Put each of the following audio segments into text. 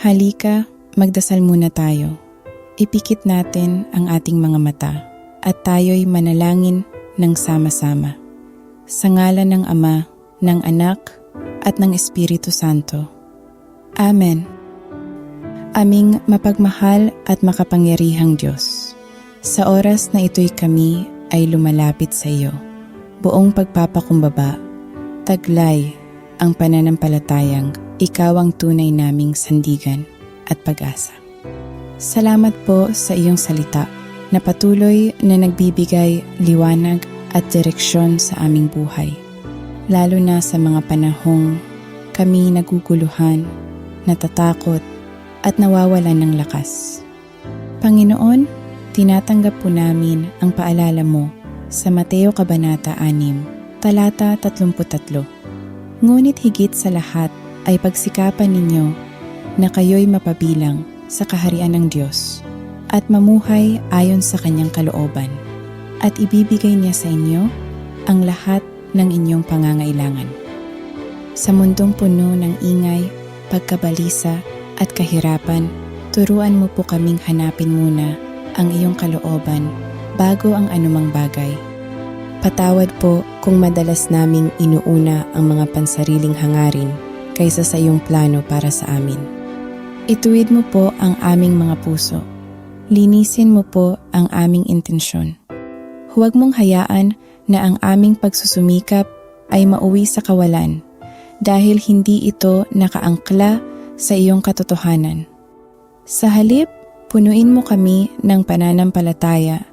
Halika, magdasal muna tayo. Ipikit natin ang ating mga mata at tayo'y manalangin ng sama-sama. Sa ngalan ng Ama, ng Anak, at ng Espiritu Santo. Amen. Aming mapagmahal at makapangyarihang Diyos, sa oras na ito'y kami ay lumalapit sa iyo. Buong pagpapakumbaba, taglay ang pananampalatayang ikaw ang tunay naming sandigan at pag-asa. Salamat po sa iyong salita na patuloy na nagbibigay liwanag at direksyon sa aming buhay. Lalo na sa mga panahong kami naguguluhan, natatakot at nawawalan ng lakas. Panginoon, tinatanggap po namin ang paalala mo sa Mateo Kabanata 6, talata 33. Ngunit higit sa lahat ay pagsikapan ninyo na kayo'y mapabilang sa kaharian ng Diyos at mamuhay ayon sa kanyang kalooban at ibibigay niya sa inyo ang lahat ng inyong pangangailangan. Sa mundong puno ng ingay, pagkabalisa at kahirapan, turuan mo po kaming hanapin muna ang iyong kalooban bago ang anumang bagay. Patawad po kung madalas naming inuuna ang mga pansariling hangarin kaysa sa iyong plano para sa amin. Ituwid mo po ang aming mga puso. Linisin mo po ang aming intensyon. Huwag mong hayaan na ang aming pagsusumikap ay mauwi sa kawalan dahil hindi ito nakaangkla sa iyong katotohanan. Sa halip, punuin mo kami ng pananampalataya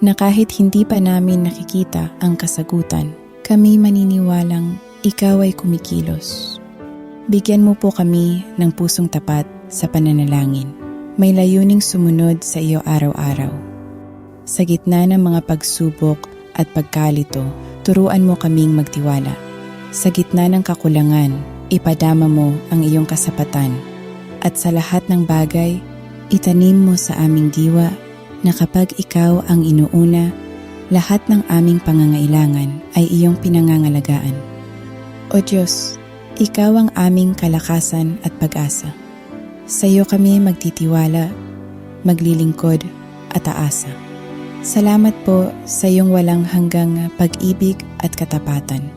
na kahit hindi pa namin nakikita ang kasagutan, kami maniniwalang ikaw ay kumikilos. Bigyan mo po kami ng pusong tapat sa pananalangin. May layuning sumunod sa iyo araw-araw. Sa gitna ng mga pagsubok at pagkalito, turuan mo kaming magtiwala. Sa gitna ng kakulangan, ipadama mo ang iyong kasapatan. At sa lahat ng bagay, itanim mo sa aming diwa na kapag ikaw ang inuuna, lahat ng aming pangangailangan ay iyong pinangangalagaan. O Diyos, ikaw ang aming kalakasan at pag-asa. Sa iyo kami magtitiwala, maglilingkod at aasa. Salamat po sa iyong walang hanggang pag-ibig at katapatan.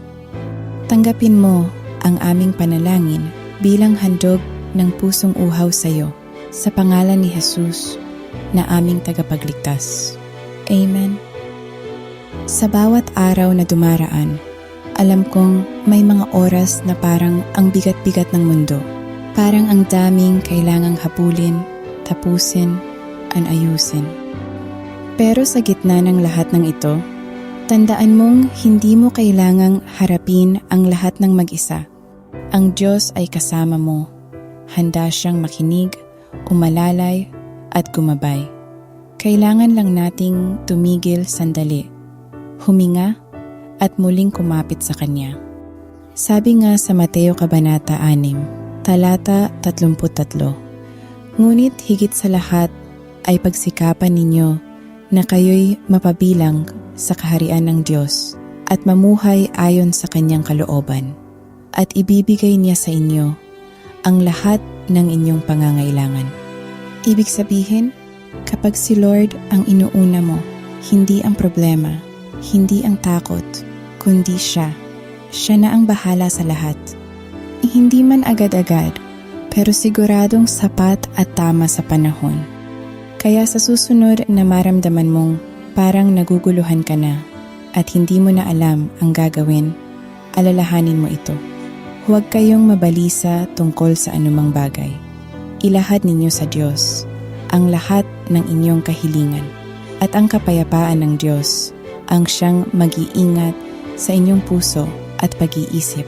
Tanggapin mo ang aming panalangin bilang handog ng pusong uhaw sa iyo sa pangalan ni Jesus na aming tagapagligtas. Amen. Sa bawat araw na dumaraan, alam kong may mga oras na parang ang bigat-bigat ng mundo Parang ang daming kailangang hapulin, tapusin, an ayusin. Pero sa gitna ng lahat ng ito, tandaan mong hindi mo kailangang harapin ang lahat ng mag-isa. Ang Diyos ay kasama mo. Handa siyang makinig, umalalay, at gumabay. Kailangan lang nating tumigil sandali, huminga, at muling kumapit sa Kanya. Sabi nga sa Mateo Kabanata 6, Talata 33 Ngunit higit sa lahat ay pagsikapan ninyo na kayo'y mapabilang sa kaharian ng Diyos at mamuhay ayon sa kanyang kalooban at ibibigay niya sa inyo ang lahat ng inyong pangangailangan. Ibig sabihin, kapag si Lord ang inuuna mo, hindi ang problema, hindi ang takot, kundi siya. Siya na ang bahala sa lahat hindi man agad-agad, pero siguradong sapat at tama sa panahon. Kaya sa susunod na maramdaman mong parang naguguluhan ka na at hindi mo na alam ang gagawin, alalahanin mo ito. Huwag kayong mabalisa tungkol sa anumang bagay. Ilahad ninyo sa Diyos ang lahat ng inyong kahilingan at ang kapayapaan ng Diyos ang siyang mag-iingat sa inyong puso at pag-iisip.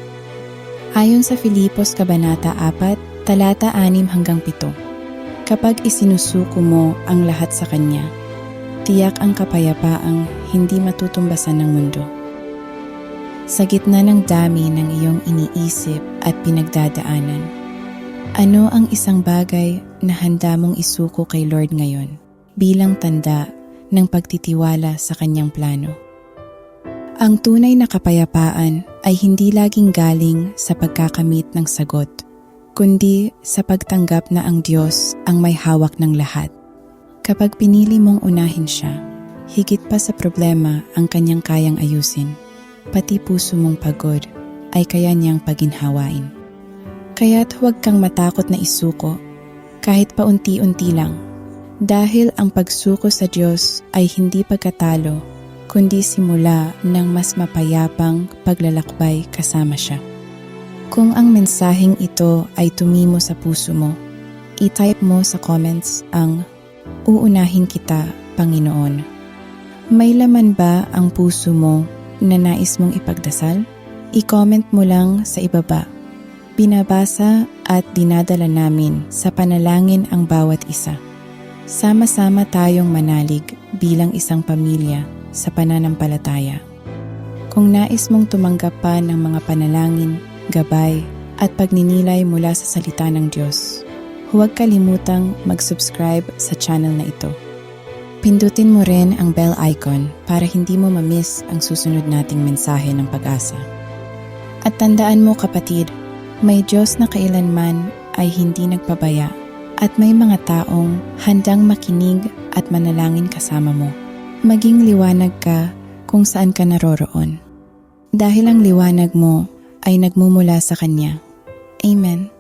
Ayon sa Filipos Kabanata 4, talata 6 hanggang 7. Kapag isinusuko mo ang lahat sa Kanya, tiyak ang kapayapaang hindi matutumbasan ng mundo. Sa gitna ng dami ng iyong iniisip at pinagdadaanan, ano ang isang bagay na handa mong isuko kay Lord ngayon bilang tanda ng pagtitiwala sa kanyang plano? Ang tunay na kapayapaan ay hindi laging galing sa pagkakamit ng sagot, kundi sa pagtanggap na ang Diyos ang may hawak ng lahat. Kapag pinili mong unahin siya, higit pa sa problema ang kanyang kayang ayusin, pati puso mong pagod ay kaya niyang paginhawain. Kaya't huwag kang matakot na isuko, kahit paunti-unti lang, dahil ang pagsuko sa Diyos ay hindi pagkatalo, kundi simula ng mas mapayapang paglalakbay kasama siya. Kung ang mensaheng ito ay tumimo sa puso mo, i-type mo sa comments ang Uunahin kita, Panginoon. May laman ba ang puso mo na nais mong ipagdasal? I-comment mo lang sa ibaba. Binabasa at dinadala namin sa panalangin ang bawat isa. Sama-sama tayong manalig bilang isang pamilya sa pananampalataya. Kung nais mong tumanggap pa ng mga panalangin, gabay, at pagninilay mula sa salita ng Diyos, huwag kalimutang mag-subscribe sa channel na ito. Pindutin mo rin ang bell icon para hindi mo mamiss ang susunod nating mensahe ng pag-asa. At tandaan mo kapatid, may Diyos na kailanman ay hindi nagpabaya at may mga taong handang makinig at manalangin kasama mo. Maging liwanag ka kung saan ka naroroon. Dahil ang liwanag mo ay nagmumula sa Kanya. Amen.